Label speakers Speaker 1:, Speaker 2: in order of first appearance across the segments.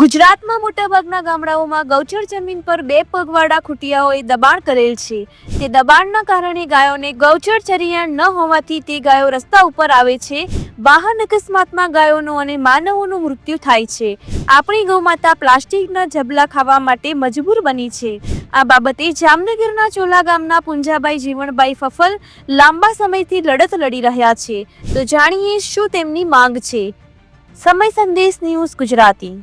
Speaker 1: ગુજરાતમાં મોટાભાગના ગામડાઓમાં ગૌચર જમીન પર બે પગવાળા ખૂટિયાઓએ દબાણ કરેલ છે. તે દબાણના કારણે ગાયોને ગૌચર ચરિયાણ ન હોવાથી તે ગાયો રસ્તા ઉપર આવે છે. વાહન અકસ્માતમાં ગાયોનું અને માનવોનું મૃત્યુ થાય છે. આપણી ગૌમાતા પ્લાસ્ટિકના જબલા ખાવા માટે મજબૂર બની છે. આ બાબતે જામનગરના ચોલા ગામના પુંજાભાઈ જીવણભાઈ ફફલ લાંબા સમયથી લડત લડી રહ્યા છે. તો જાણીએ શું તેમની માંગ છે? સમય સંદેશ ન્યૂઝ ગુજરાતી.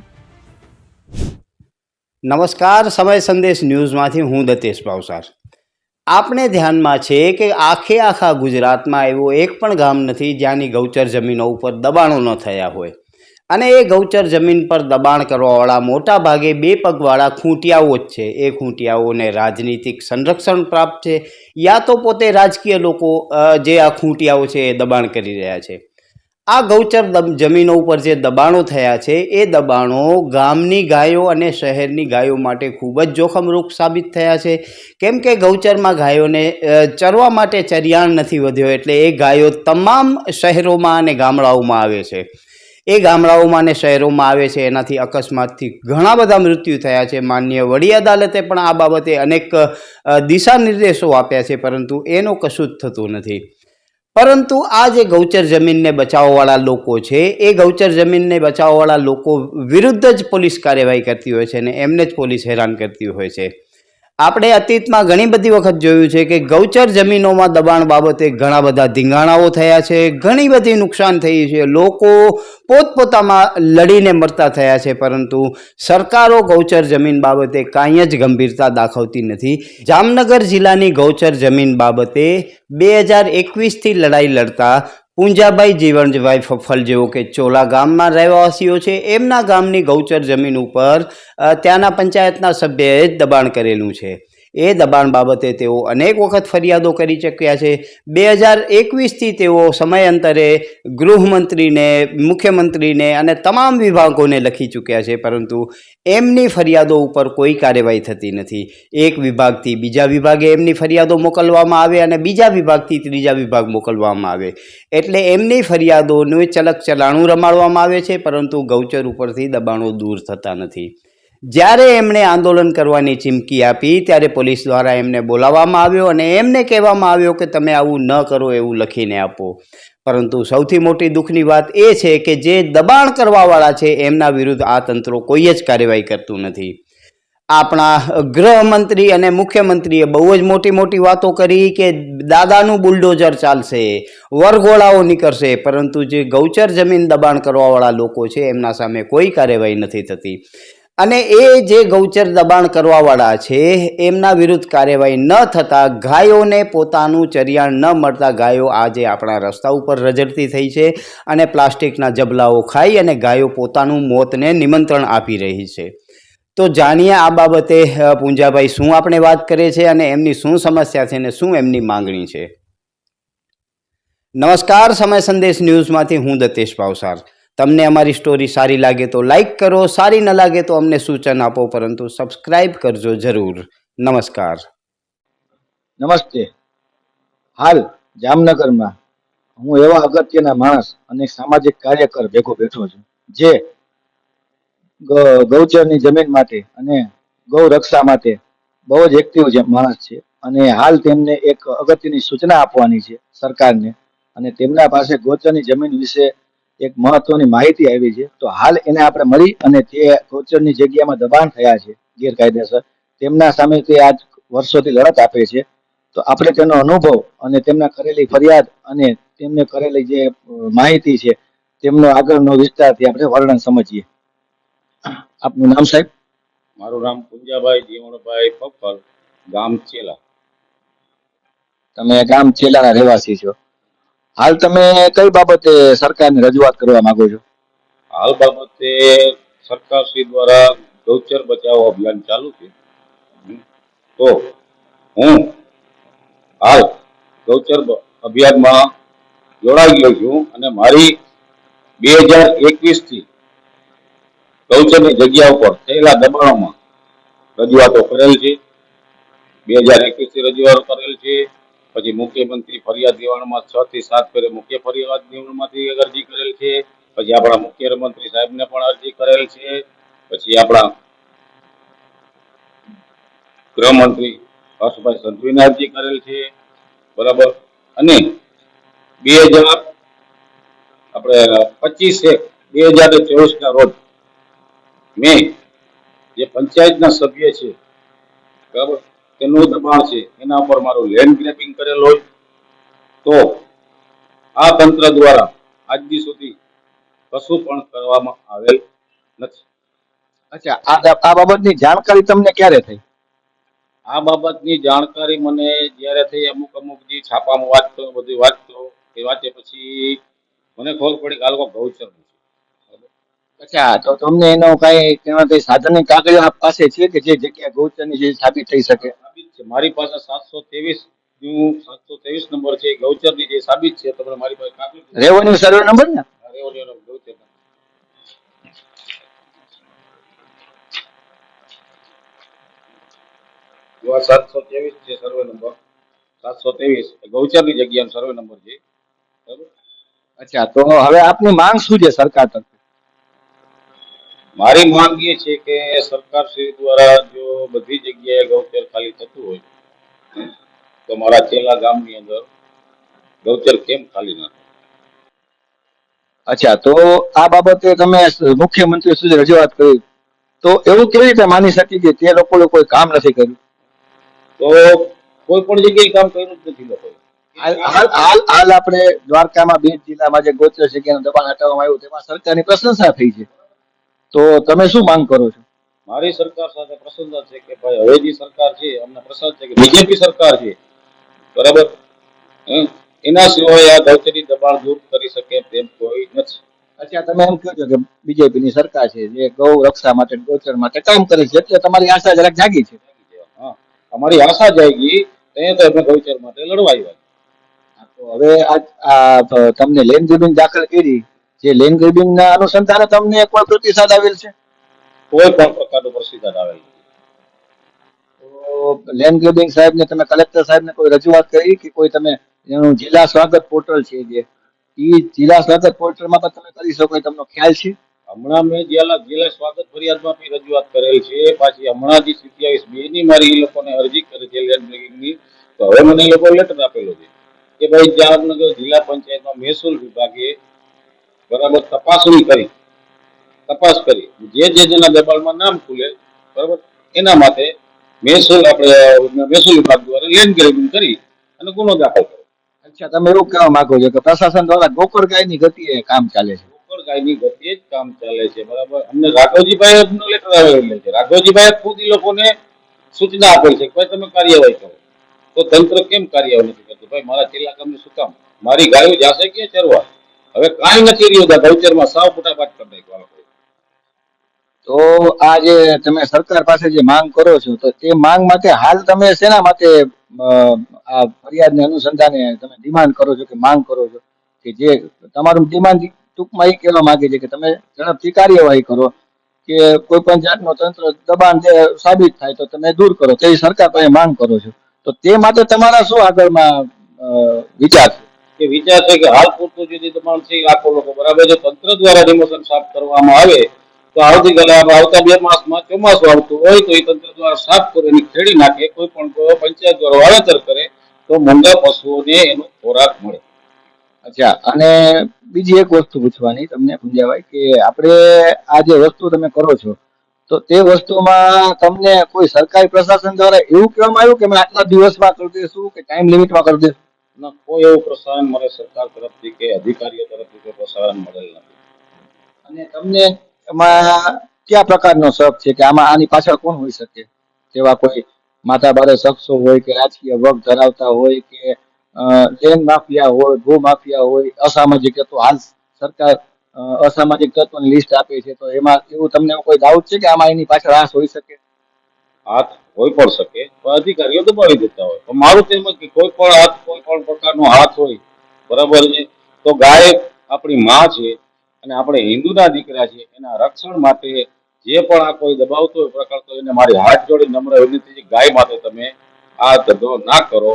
Speaker 2: નમસ્કાર, સમય સંદેશ ન્યૂઝમાંથી હું દતેશ ભાવસાર આપણે ધ્યાનમાં છે કે આખે આખા ગુજરાતમાં એવો એક પણ ગામ નથી જ્યાંની ગૌચર જમીનો ઉપર દબાણો ન થયા હોય. અને એ ગૌચર જમીન પર દબાણ કરવાવાળા મોટા ભાગે બે પગવાળા ખૂંટિયાઓ જ છે. એ ખૂંટિયાઓને રાજનીતિક સંરક્ષણ પ્રાપ્ત છે. યા તો પોતે રાજકીય લોકો જે આ ખૂંટિયાઓ છે એ દબાણ કરી રહ્યા છે. આ ગૌચર જમીનો ઉપર જે દબાણો થયા છે, એ દબાણો ગામની ગાયો અને શહેરની ગાયો માટે ખૂબ જ જોખમરૂપ સાબિત થયા છે. કેમ કે ગૌચરમાં ગાયોને ચરવા માટે ચરિયાણ નથી વધ્યો એટલે એ ગાયો તમામ શહેરોમાં અને ગામડાઓમાં આવે છે. એ ગામડાઓમાં અને શહેરોમાં આવે છે, એનાથી અકસ્માતથી ઘણા બધા મૃત્યુ થયા છે. માન્ય વડી અદાલતે પણ આ બાબતે અનેક દિશા નિર્દેશો આપ્યા છે, પરંતુ એનું કશું જ થતું નથી. પરંતુ આ જે ગૌચર જમીનને બચાવવાવાળા લોકો છે, એ ગૌચર જમીનને બચાવવાવાળા લોકો વિરુદ્ધ જ પોલીસ કાર્યવાહી કરતી હોય છે અને એમને જ પોલીસ હેરાન કરતી હોય છે. આપણે અતીતમાં ઘણી બધી વખત જોયું છે કે ગૌચર જમીનોમાં દબાણ બાબતે ઘણા બધા ધીંગાણાઓ થયા છે, ઘણી બધી નુકસાન થઈ છે, લોકો પોતપોતામાં લડીને મરતા થયા છે, પરંતુ સરકારો ગૌચર જમીન બાબતે કાંઈ જ ગંભીરતા દાખવતી નથી. જામનગર જિલ્લાની ગૌચર જમીન બાબતે બે હજાર એકવીસથી લડાઈ લડતા પૂંજાભાઈ જીવણભાઈ ફફલ જેઓ કે ચોલા ગામમાં રહેવાસીઓ છે. એમના ગામની ગૌચર જમીન ઉપર ત્યાંના પંચાયતના સભ્યએ દબાણ કરેલું છે. એ દબાણ બાબતે તેઓ અનેક વખત ફરિયાદો કરી ચૂક્યા છે. બે હજાર એકવીસથી તેઓ સમયાંતરે ગૃહમંત્રીને, મુખ્યમંત્રીને અને તમામ વિભાગોને લખી ચૂક્યા છે, પરંતુ એમની ફરિયાદો ઉપર કોઈ કાર્યવાહી થતી નથી. એક વિભાગથી બીજા વિભાગે એમની ફરિયાદો મોકલવામાં આવે અને બીજા વિભાગથી ત્રીજા વિભાગ મોકલવામાં આવે. એટલે એમની ફરિયાદોનું ચલક ચલાણું રમાડવામાં આવે છે, પરંતુ ગૌચર ઉપરથી દબાણો દૂર થતા નથી. જ્યારે એમણે આંદોલન કરવાની ચીમકી આપી, ત્યારે પોલીસ દ્વારા એમને બોલાવવામાં આવ્યો અને એમને કહેવામાં આવ્યો કે તમે આવું ન કરો એવું લખીને આપો. પરંતુ સૌથી મોટી દુઃખની વાત એ છે કે જે દબાણ કરવાવાળા છે, એમના વિરુદ્ધ આ તંત્રો કોઈ જ કાર્યવાહી કરતું નથી. આપણા ગૃહમંત્રી અને મુખ્યમંત્રીએ બહુ જ મોટી મોટી વાતો કરી કે દાદાનું બુલડોઝર ચાલશે, વરઘોડાઓ નીકળશે, પરંતુ જે ગૌચર જમીન દબાણ કરવાવાળા લોકો છે, એમના સામે કોઈ કાર્યવાહી નથી થતી. અને એ જે ગૌચર દબાણ કરવાવાળા છે, એમના વિરુદ્ધ કાર્યવાહી ન થતાં ગાયોને પોતાનું ચરિયાણ ન મળતા ગાયો આજે આપણા રસ્તા ઉપર રજડતી થઈ છે અને પ્લાસ્ટિકના જબલાઓ ખાઈ અને ગાયો પોતાનું મોતને નિમંત્રણ આપી રહી છે. તો જાણીએ આ બાબતે પૂંજાભાઈ શું આપણે વાત કરે છે અને એમની શું સમસ્યા છે અને શું એમની માંગણી છે? નમસ્કાર, સમય સંદેશ ન્યૂઝમાંથી હું દતેશ ભાવસાર. તમને અમારી સ્ટોરી સારી લાગે તો લાઈક કરો, સારી ન લાગે તો અમને સૂચન આપો, પરંતુ સબસ્ક્રાઈબ કરજો જરૂર. નમસ્કાર.
Speaker 3: નમસ્તે. હાલ જામનગરમાં હું એવા અગત્યના માણસ અને સામાજિક કાર્યકર ભેગો બેઠો છું, જે ગૌચરની જમીન માટે અને ગૌ રક્ષા માટે બહુ જ એક્ટિવ માણસ છે અને હાલ તેમને એક અગત્યની સૂચના આપવાની છે સરકારને અને તેમના પાસે ગૌચરની જમીન વિશે એક મહત્વની માહિતી આવી છે તો હાલ એને આપણે મળી અને તે કોચરની જગ્યામાં દબાણ થયા છે ગેરકાયદેસર. તેમના સામે તે આજ વર્ષોથી લડત આપે છે. તો આપણે તેનો અનુભવ અને તેમના કરેલી ફરિયાદ અને તેમને કરેલી જે માહિતી છે તેમનો આગળનો વિસ્તારથી આપણે વર્ણન સમજીએ. આપનું નામ સાહેબ?
Speaker 4: મારું નામ પુંજાભાઈ જીવણભાઈ પપ્પલ ગામ ચેલા.
Speaker 3: તમે ગામ ચેલાના રહેવાસી છો. હાલ તમે કઈ બાબતે સરકારને રજૂઆત કરવા માંગો છો?
Speaker 4: હાલ બાબતે સરકાર શ્રી દ્વારા ગૌચર બચાવો અભિયાન ચાલુ છે. તો હું હાલ ગૌચર અભિયાનમાં જોડાઈ ગયો છું અને મારી બે હજાર એકવીસથી ગૌચરની જગ્યા ઉપર થયેલા દબાણોમાં રજૂઆતો કરેલ છે. બે હજાર એકવીસથી રજૂઆતો કરેલ છે. પછી મુખ્યમંત્રી ફરિયાદ નિવારણમાં છ થી સાત ફેરે મુખ્ય ફરિયાદ નિવારણમાંથી અરજી કરેલ છે. પછી આપણા મુખ્યમંત્રી સાહેબને પણ અરજી કરેલ છે. પછી આપણા ગૃહમંત્રી હર્ષભાઈ સંઘવીને અરજી કરેલ છે. બરાબર? અને બે હજાર આપણે પચીસ એક બે હજાર ચોવીસ ના રોજ મેં જે પંચાયતના સભ્ય છે. બરાબર? તેનું દબાણ છે એના ઉપર મારું લેન્ડ ગ્રેપિંગ કરેલ હોય તો આ તંત્ર દ્વારા આજ દી સુધી કશું પણ કરવામાં આવેલ નથી.
Speaker 3: અચ્છા આ બાબતની જાણકારી તમને ક્યારે થઈ?
Speaker 4: આ બાબતની જાણકારી મને જ્યારે થઈ અમુક અમુક જે છાપામાં વાંચતો બધું વાંચતો એ વાંચે પછી મને ખબર પડી કે આ લોકો ગૌચર
Speaker 3: અચ્છા તો તમને એનો કઈ સાધન કાગળ આપ પાસે છે કે જે જગ્યા ગૌચરની જે સ્થાપિત થઈ શકે?
Speaker 4: છે. મારી પાસે સાતસો ત્રેવીસનું સાતસો ત્રેવીસ નંબર છે ગૌચરની જે સાબિત છે તમને મારી પાસે કાપી
Speaker 3: રેવન્યુ સર્વે નંબર ને?
Speaker 4: ગૌચર સાતસો ત્રેવીસ છે સર્વે નંબર સાતસો ત્રેવીસ ગૌચરની જગ્યાનો સર્વે નંબર છે. બરાબર?
Speaker 3: અચ્છા તો હવે આપની માંગ શું છે સરકાર તરફથી?
Speaker 4: મારી માંગ એ છે કે સરકાર શ્રી દ્વારા જો બધી જગ્યાએ ગૌચર ખાલી થતું હોય તો મારા ચેલા ગામની અંદર ગૌચર કેમ ખાલી ના
Speaker 3: અચ્છા તો આ બાબતે તમે મુખ્યમંત્રી સુધી રજૂઆત કરી. તો એવું કેવી રીતે માની શકી કે તે લોકોએ કોઈ કામ નથી કર્યું?
Speaker 4: તો કોઈ પણ જગ્યાએ કામ કર્યું જ નથી લોકોએ.
Speaker 3: હાલ હાલ હાલ હાલ આપણે દ્વારકામાં બે જિલ્લામાં જે ગોચર જગ્યાનું દબાણ હટાવવામાં આવ્યું તેમાં સરકારની પ્રશંસા થઈ છે. તો તમે શું માંગ કરો છો?
Speaker 4: મારી સરકાર સાથે પ્રસન્નતા છે કે ભાઈ હવે સરકાર છે અમને પ્રસન્ન છે કે બીજેપી સરકાર છે બરાબર? એના સિવાય આ ગૌચરી દબાણ દૂર કરી શકે તેમ કોઈ નથી.
Speaker 3: અચ્છા તમે એમ કહો છો કે બીજેપીની સરકાર છે જે ગૌ રક્ષા માટે ગૌચર માટે કામ કરે છે એટલે તમારી આશા જરાક જાગી છે?
Speaker 4: અમારી આશા જાગી તે તો અમે ગૌચર માટે લડવા આવ્યા
Speaker 3: તો હવે આ તમને લેન જમીન દાખલ કરી જે લેન ગ્રેબિંગ ના અનુસંધાને તમને કોઈ પ્રતિસાદ આવેલ છે?
Speaker 4: કોઈ પણ પ્રકારનો પ્રતિસાદ આવેલ નથી.
Speaker 3: લેન્ડ ગ્રેબિંગ સાહેબને તમે કલેક્ટર સાહેબને કોઈ રજૂઆત કરી કે કોઈ તમે એનું જિલ્લા સ્વાગત પોર્ટલ છે જે ઈ જિલ્લા સ્વાગત પોર્ટલમાં પણ તમે કરી શકો એ તમને ખ્યાલ છે?
Speaker 4: હમણાં મેં જિલ્લા જિલ્લા સ્વાગત ફરિયાદમાં બી રજૂઆત કરેલ છે. પાછી હમણાં જે સિત્યાવીસ બે ની મારી એ લોકોને અરજી કરી છે લેન્ડ બ્રેકિંગની તો હવે મને એ લોકો લેટર આપેલો છે કે ભાઈ જામનગર જિલ્લા પંચાયતમાં મહેસૂલ વિભાગે બરાબર તપાસણી કરી. તપાસ કરી. જે જે જેના દબાણમાં નામ ખુલે બરાબર? એના માટે મહેસૂલ આપણે મહેસૂલ વિભાગ દ્વારા લેન્ડ ગ્રેવિંગ કરી અને ગુનો દાખલ કર્યો.
Speaker 3: અચ્છા તમે એવું કહેવા માંગો છો કે પ્રશાસન દ્વારા ગોકળ ગાયની ગતિએ કામ ચાલે છે?
Speaker 4: ઉપર ગાયની ગતિએ જ કામ ચાલે છે બરાબર? અમને રાઘવજીભાઈ નો લેટર આવેલો છે. રાઘવજીભાઈ ખુદ એ લોકોને સૂચના આપેલ છે કે ભાઈ તમે કાર્યવાહી કરો. તો તંત્ર કેમ કાર્યવાહી નથી કરતું? ભાઈ મારા છેલ્લા ગામને શું કામ? મારી ગાયો જાશે કે ચરવા? હવે કાંઈ નથી રહ્યું ગૌચરમાં સાવ ફૂટાફાટ કરી નાખ્યો
Speaker 3: તો આ જે તમે સરકાર પાસે જે માંગ કરો છો, તો તે માંગ માટે હાલ તમે શેના માટે આ ફરિયાદને અનુસંધાને તમે ડિમાન્ડ કરો છો કે માંગ કરો છો? કે જે તમારું ડિમાન્ડ ટૂંકમાં એ કહેવા માંગે છે કે તમે ઝડપથી કાર્યવાહી કરો, કે કોઈ પણ જાતનો તંત્ર દબાણ જે સાબિત થાય તો તમે દૂર કરો, તે સરકાર પાસે માંગ કરો છો. તો તે માટે તમારા શું આગળમાં વિચાર છે?
Speaker 4: કે વિચાર છે કે હાલ પૂરતું જુદી દબાણ છે આખો લોકો બરાબર જો તંત્ર દ્વારા રિમોશન સાફ કરવામાં આવે તો આવતીકાલે આવતા બે માસમાં ચોમાસું આવતું હોય તો એ તંત્ર દ્વારા સાફ કરીને ખેડી નાખે, કોઈ પણ પંચાયત દ્વારા વાવેતર કરે તો મૂંગા પશુઓને એનો ખોરાક મળે.
Speaker 3: અચ્છા, અને બીજી એક વસ્તુ પૂછવાની તમને પૂંજાભાઈ કે આપણે આ જે વસ્તુ તમે કરો છો, તો તે વસ્તુમાં તમને કોઈ સરકારી પ્રશાસન દ્વારા એવું કહેવામાં આવ્યું કે અમે આટલા દિવસમાં કરી દઈશું કે ટાઈમ લિમિટમાં કરી દઈશું?
Speaker 4: ના, કોઈ એવું પ્રસારણ મળે સરકાર તરફથી કે અધિકારીઓ તરફથી કોઈ પ્રસારણ મળેલ નથી.
Speaker 3: અને તમને એમાં કયા પ્રકારનો શખ છે કે આમાં આની પાછળ કોણ હોઈ શકે? જેવા કોઈ માતા બારે શખ્સો હોય કે રાજકીય વર્ગ ધરાવતા હોય કે લેન માફિયા હોય ભૂ માફિયા હોય, અસામાજિક તત્વો, હાલ સરકાર અસામાજિક તત્વોની લિસ્ટ આપે છે, તો એમાં એવું તમને કોઈ ડાઉટ છે કે આમાં એની પાછળ આ હોઈ શકે?
Speaker 4: હાથ હોય પણ શકે પણ અધિકારીઓ દબાવી દેતા હોય. પણ મારું તો કે કોઈ પણ હાથ, કોઈ પણ પ્રકારનો હાથ હોય, બરાબર છે? તો ગાય આપણી માં છે અને આપણે હિન્દુના દીકરા છે, એના રક્ષણ માટે જે પણ આ કોઈ દબાવતો હોય પ્રકાર તો એને મારી હાથ જોડી નમ્ર વિનંતી ગાય માટે તમે આ ધંધો ના કરો.